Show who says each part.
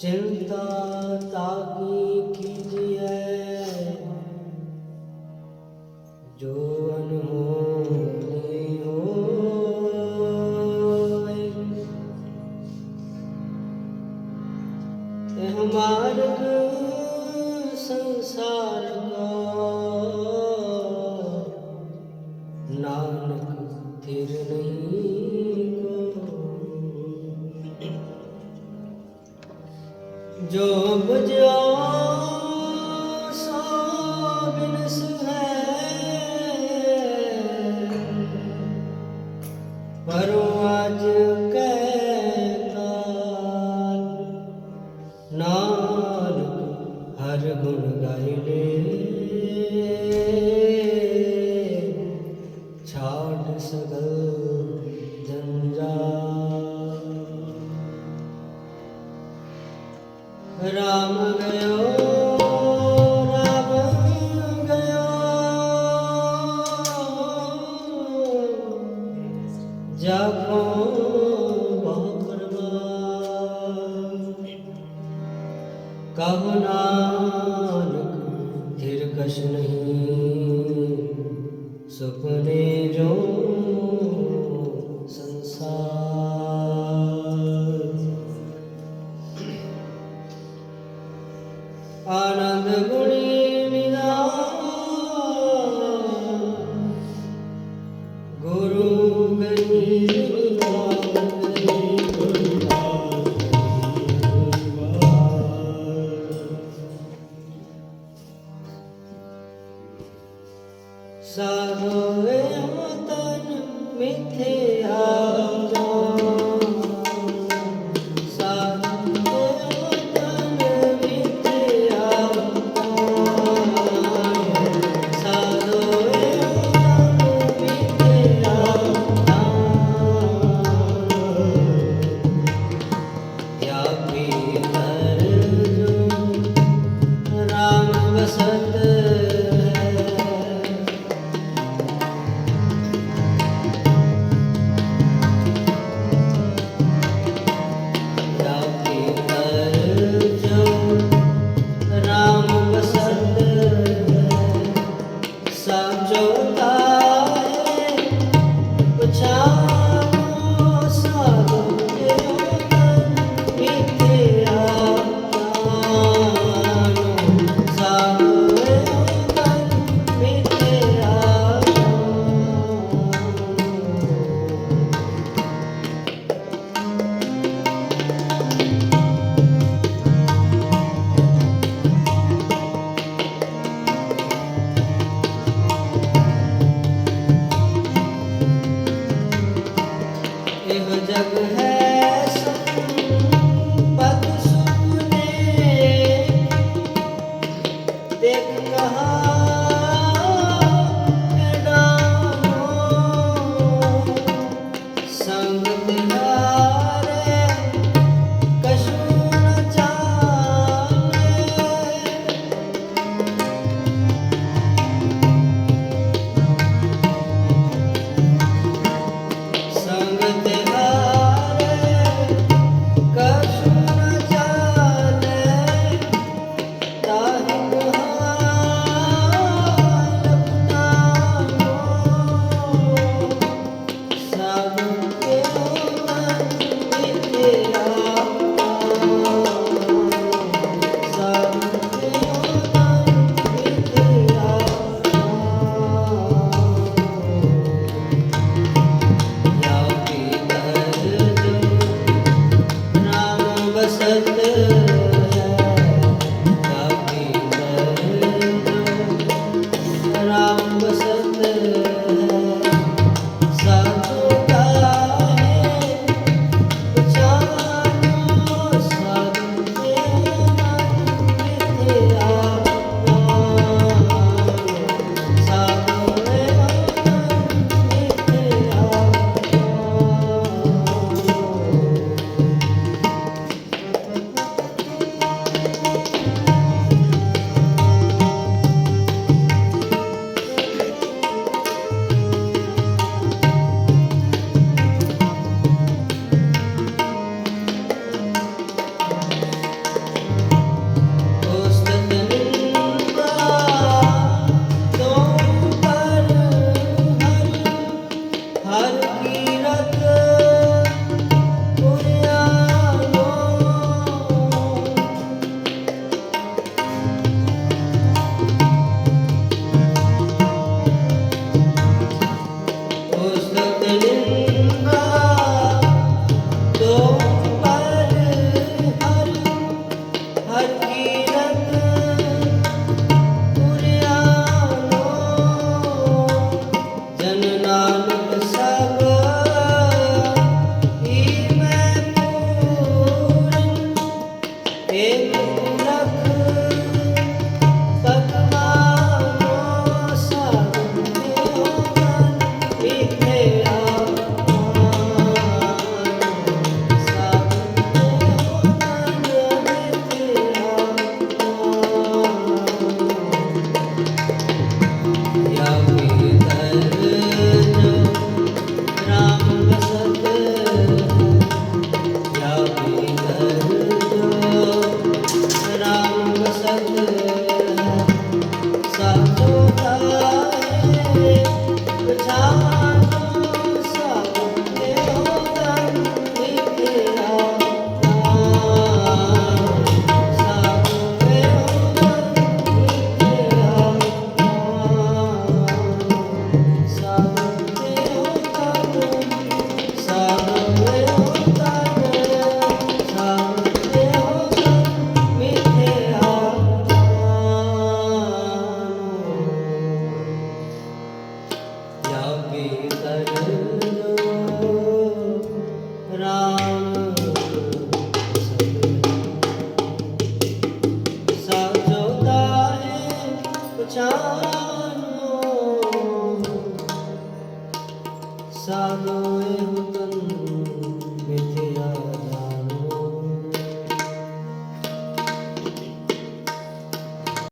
Speaker 1: चिंता ताकी कीजिए जो अनुभव ਨਾਨਕ ਧਿਰ ਕਛ ਨਹੀਂ। ਸੁਪਨੇ ਜੋ ਸੰਸਾਰ। ਆਨੰਦ ਗੁਣੀ ਜਾਨੋ। ਸਾਨੂੰ ਇਹ ਤੰਨ